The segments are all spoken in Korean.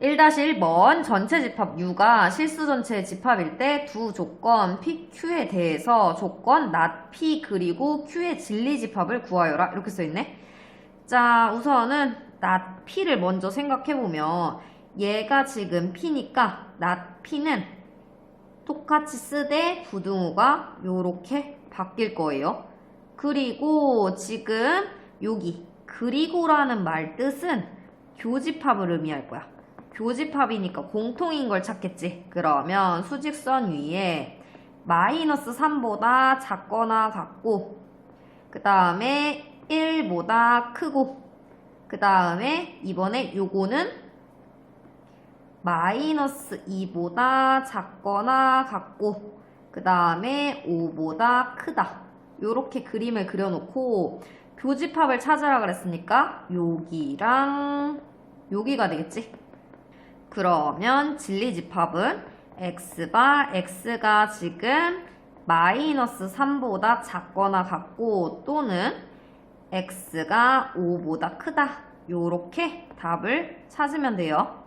1-1번 전체 집합 U가 실수 전체의 집합일 때 두 조건 PQ에 대해서 조건 not P 그리고 Q의 진리 집합을 구하여라. 이렇게 써있네. 자 우선은 not P를 먼저 생각해보면 얘가 지금 P니까 not P는 똑같이 쓰되 부등호가 요렇게 바뀔 거예요. 그리고 지금 여기 그리고라는 말 뜻은 교집합을 의미할 거야 교집합이니까 공통인 걸 찾겠지. 그러면 수직선 위에 마이너스 3보다 작거나 같고 그 다음에 1보다 크고 그 다음에 이번에 요거는 마이너스 2보다 작거나 같고 그 다음에 5보다 크다. 요렇게 그림을 그려놓고 교집합을 찾으라 그랬으니까 여기랑 여기가 되겠지. 그러면 진리 집합은 x바 x가 지금 마이너스 3보다 작거나 같고 또는 x가 5보다 크다 요렇게 답을 찾으면 돼요.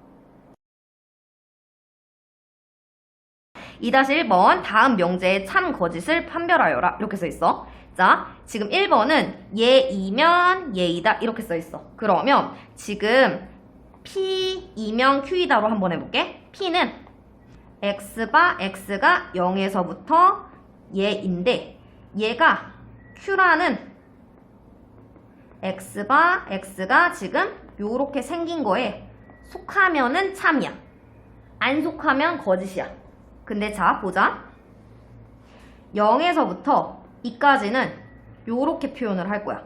2-1번 다음 명제의 참 거짓을 판별하여라 이렇게 써 있어. 자, 지금 1번은 얘이면 얘이다 이렇게 써 있어. 그러면 지금 P이면 Q이다로 한번 해볼게. P는 X바 X가 0에서부터 얘인데 얘가 Q라는 X바 X가 지금 요렇게 생긴 거에 속하면은 참이야. 안 속하면 거짓이야. 근데 자, 보자. 0에서부터 2까지는 요렇게 표현을 할 거야.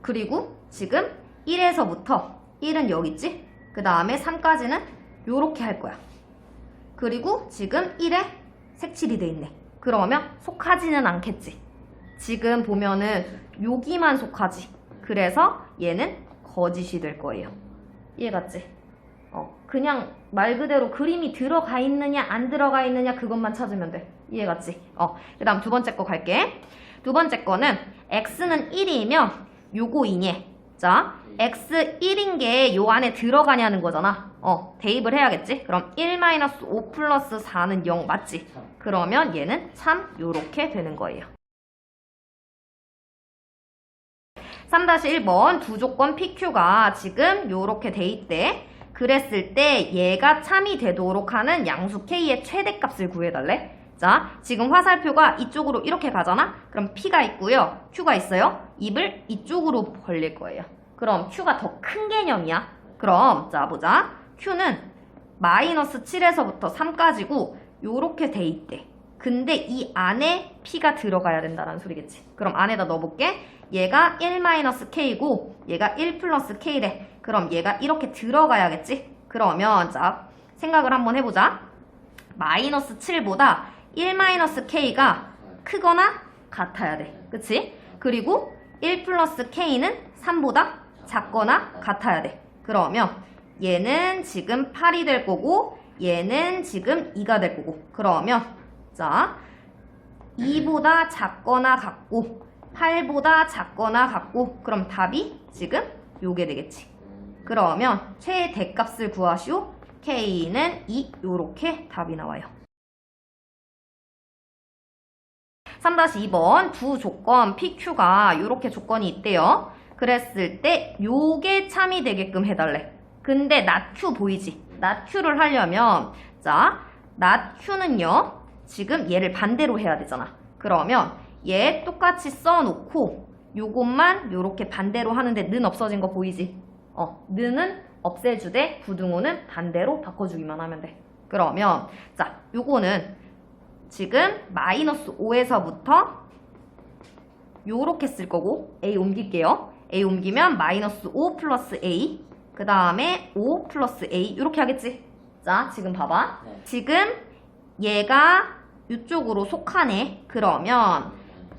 그리고 지금 1에서부터 1은 여기 있지? 그 다음에 3까지는 요렇게 할 거야. 그리고 지금 1에 색칠이 돼 있네. 그러면 속하지는 않겠지. 지금 보면은 여기만 속하지. 그래서 얘는 거짓이 될 거예요. 이해갔지? 어, 그냥 말 그대로 그림이 들어가 있느냐 안 들어가 있느냐 그것만 찾으면 돼. 이해갔지? 어, 그 다음 두 번째 거 갈게. 두 번째 거는 x는 1이면 요거 2니. 자, x1인 게 요 안에 들어가냐는 거잖아. 어, 대입을 해야겠지? 그럼 1-5 플러스 4는 0 맞지? 참 그러면 얘는 참 요렇게 되는 거예요. 3-1번 두 조건 PQ가 지금 요렇게 돼 있대. 그랬을 때 얘가 참이 되도록 하는 양수 K의 최대값을 구해달래. 자, 지금 화살표가 이쪽으로 이렇게 가잖아? 그럼 P가 있고요. Q가 있어요. 입을 이쪽으로 벌릴 거예요. 그럼 Q가 더 큰 개념이야. 그럼 자 보자. Q는 마이너스 7에서부터 3까지고 요렇게 돼 있대. 근데 이 안에 P가 들어가야 된다는 소리겠지. 그럼 안에다 넣어볼게. 얘가 1-K고 얘가 1 플러스 K래. 그럼 얘가 이렇게 들어가야겠지? 그러면 자 생각을 한번 해보자. 마이너스 7보다 1-K가 크거나 같아야 돼. 그치? 그리고 1 플러스 K는 3보다 작거나 같아야 돼. 그러면 얘는 지금 8이 될 거고 얘는 지금 2가 될 거고 그러면 자 2보다 작거나 같고 8보다 작거나 같고 그럼 답이 지금 요게 되겠지. 그러면 최대값을 구하시오. K는 2 요렇게 답이 나와요. 3-2번 두 조건 PQ가 요렇게 조건이 있대요. 그랬을 때 요게 참이 되게끔 해달래. 근데 Q 보이지? Q를 하려면 자 Q는요. 지금 얘를 반대로 해야 되잖아. 그러면 얘 똑같이 써놓고 요것만 요렇게 반대로 하는데 는 없어진 거 보이지? 어, 는은 없애주되 부등호는 반대로 바꿔주기만 하면 돼. 그러면 자 요거는 지금 마이너스 5에서부터 요렇게 쓸 거고 A 옮길게요. A 옮기면 마이너스 5 플러스 A 그 다음에 5 플러스 A 이렇게 하겠지? 자 지금 봐봐. 네. 지금 얘가 이쪽으로 속하네. 그러면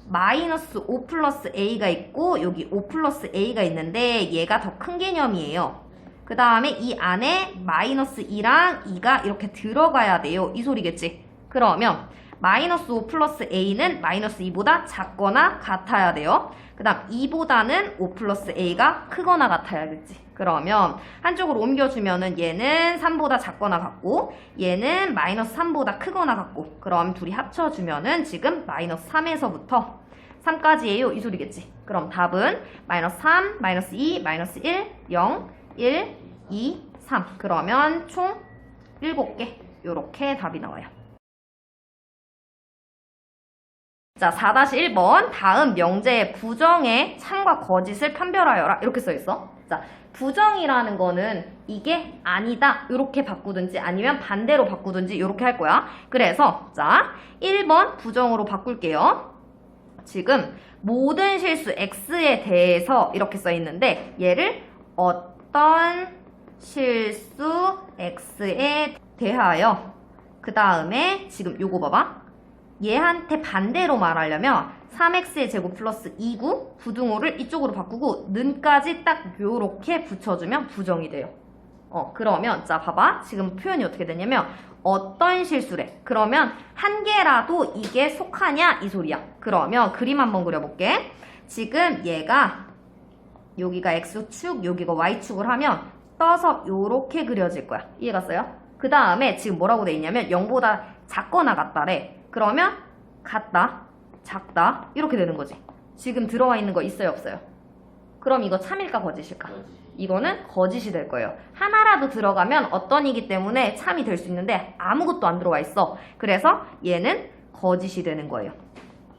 마이너스 5 플러스 A가 있고 여기 5 플러스 A가 있는데 얘가 더 큰 개념이에요. 그 다음에 이 안에 마이너스 2랑 2가 이렇게 들어가야 돼요. 이 소리겠지? 그러면 마이너스 5 플러스 A는 마이너스 2보다 작거나 같아야 돼요. 그그 다음 2보다는 5 플러스 a가 크거나 같아야겠지. 그러면 한쪽으로 옮겨주면은 얘는 3보다 작거나 같고 얘는 마이너스 3보다 크거나 같고 그럼 둘이 합쳐주면은 지금 마이너스 3에서부터 3까지예요 이 소리겠지. 그럼 답은 마이너스 3, 마이너스 2, 마이너스 1, 0, 1, 2, 3 그러면 총 7개 요렇게 답이 나와요. 자, 4-1번. 다음 명제의 부정의 참과 거짓을 판별하여라. 이렇게 써 있어. 자, 부정이라는 거는 이게 아니다. 이렇게 바꾸든지 아니면 반대로 바꾸든지 이렇게 할 거야. 그래서 자, 1번 부정으로 바꿀게요. 지금 모든 실수 x에 대해서 이렇게 써 있는데 얘를 어떤 실수 x에 대하여 그 다음에 지금 요거 봐봐. 얘한테 반대로 말하려면 3x의 제곱 플러스 2구 부등호를 이쪽으로 바꾸고 는까지 딱 요렇게 붙여주면 부정이 돼요. 어 그러면 자 봐봐. 지금 표현이 어떻게 되냐면 어떤 실수래? 그러면 한 개라도 이게 속하냐? 이 소리야. 그러면 그림 한번 그려볼게. 지금 얘가 여기가 x축 여기가 y축을 하면 떠서 요렇게 그려질 거야. 이해 갔어요? 그 다음에 지금 뭐라고 돼 있냐면 0보다 작거나 같다래 그러면 같다, 작다 이렇게 되는 거지. 지금 들어와 있는 거 있어요, 없어요? 그럼 이거 참일까 거짓일까? 이거는 거짓이 될 거예요. 하나라도 들어가면 어떤이기 때문에 참이 될 수 있는데 아무것도 안 들어와 있어. 그래서 얘는 거짓이 되는 거예요.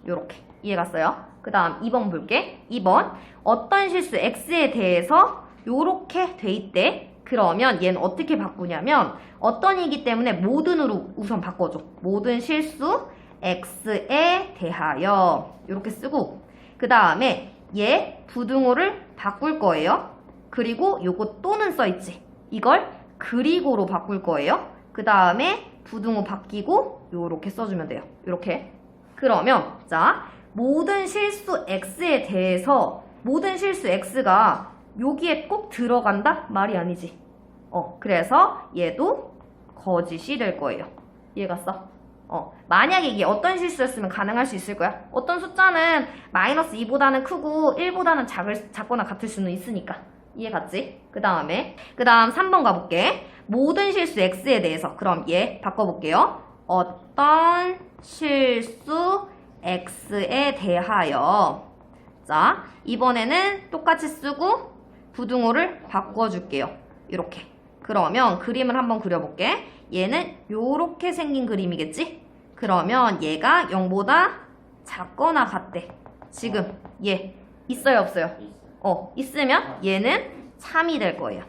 요렇게. 이해갔어요? 그 다음 2번 볼게. 2번. 어떤 실수 x에 대해서 요렇게 돼 있대. 그러면 얘는 어떻게 바꾸냐면 어떤 이기 때문에 모든으로 우선 바꿔줘. 모든 실수 x에 대하여 이렇게 쓰고 그 다음에 얘 부등호를 바꿀 거예요. 그리고 요거 또는 써있지. 이걸 그리고로 바꿀 거예요. 그 다음에 부등호 바뀌고 요렇게 써주면 돼요. 요렇게. 그러면 자 모든 실수 x에 대해서 모든 실수 x가 여기에 꼭 들어간다? 말이 아니지. 어, 그래서 얘도 거짓이 될 거예요. 이해갔어? 어, 만약에 이게 어떤 실수였으면 가능할 수 있을 거야? 어떤 숫자는 마이너스 2보다는 크고 1보다는 작을, 작거나 같을 수는 있으니까. 이해갔지? 그 다음에, 그 다음 3번 가볼게. 모든 실수 x에 대해서. 그럼 얘 바꿔볼게요. 어떤 실수 x에 대하여. 자, 이번에는 똑같이 쓰고 부등호를 바꿔줄게요. 이렇게. 그러면 그림을 한번 그려볼게. 얘는 요렇게 생긴 그림이겠지? 그러면 얘가 0보다 작거나 같대. 지금 얘 있어요 없어요? 어 있으면 얘는 참이 될 거예요.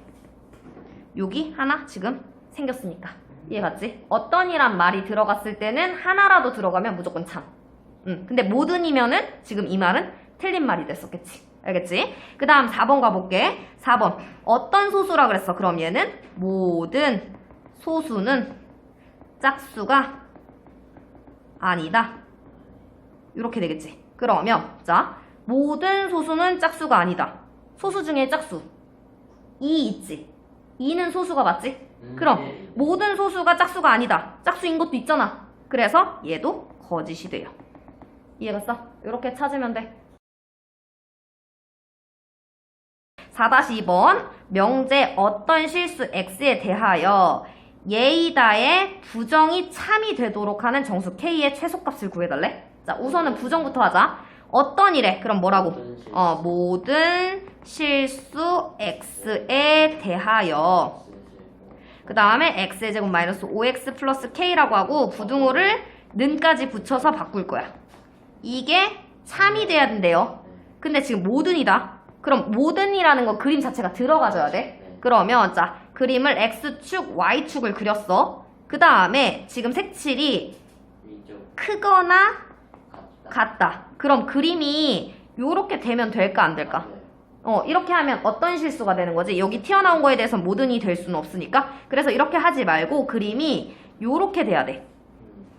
여기 하나 지금 생겼으니까 이해갔지? 어떤이란 말이 들어갔을 때는 하나라도 들어가면 무조건 참. 응. 근데 모든이면은 지금 이 말은 틀린 말이 됐었겠지. 알겠지? 그 다음 4번 가볼게. 4번. 어떤 소수라 그랬어? 그럼 얘는 모든 소수는 짝수가 아니다. 이렇게 되겠지. 그러면 자 모든 소수는 짝수가 아니다. 소수 중에 짝수 2 있지. 2는 소수가 맞지? 그럼 모든 소수가 짝수가 아니다. 짝수인 것도 있잖아. 그래서 얘도 거짓이 돼요. 이해갔어? 이렇게 찾으면 돼. 4-2번 명제 어떤 실수 x에 대하여 예이다의 부정이 참이 되도록 하는 정수 k의 최소값을 구해달래? 자 우선은 부정부터 하자 어떤 이래? 그럼 뭐라고? 어 모든 실수 x에 대하여 그 다음에 x의 제곱 마이너스 5x 플러스 k라고 하고 부등호를 는까지 붙여서 바꿀 거야 이게 참이 돼야 된대요 근데 지금 모든이다 그럼 모든이라는 거 그림 자체가 들어가줘야 돼. 그러면 자 그림을 x축, y축을 그렸어. 그 다음에 지금 색칠이 크거나 같다. 그럼 그림이 요렇게 되면 될까 안 될까? 어 이렇게 하면 어떤 실수가 되는 거지? 여기 튀어나온 거에 대해서 모든이 될 수는 없으니까 그래서 이렇게 하지 말고 그림이 요렇게 돼야 돼.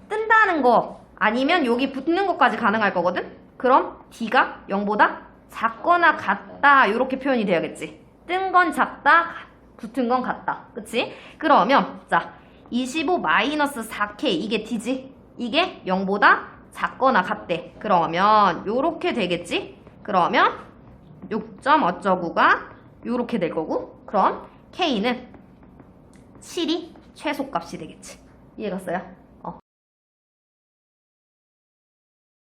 뜬다는 거 아니면 여기 붙는 것까지 가능할 거거든? 그럼 D가 0보다 작거나 같다 이렇게 표현이 돼야겠지. 뜬 건 작다, 붙은 건 같다. 그치? 그러면 자, 25 마이너스 4K 이게 D지? 이게 0보다 작거나 같대. 그러면 요렇게 되겠지? 그러면 6점 어쩌구가 요렇게 될 거고 그럼 K는 7이 최소값이 되겠지. 이해 갔어요?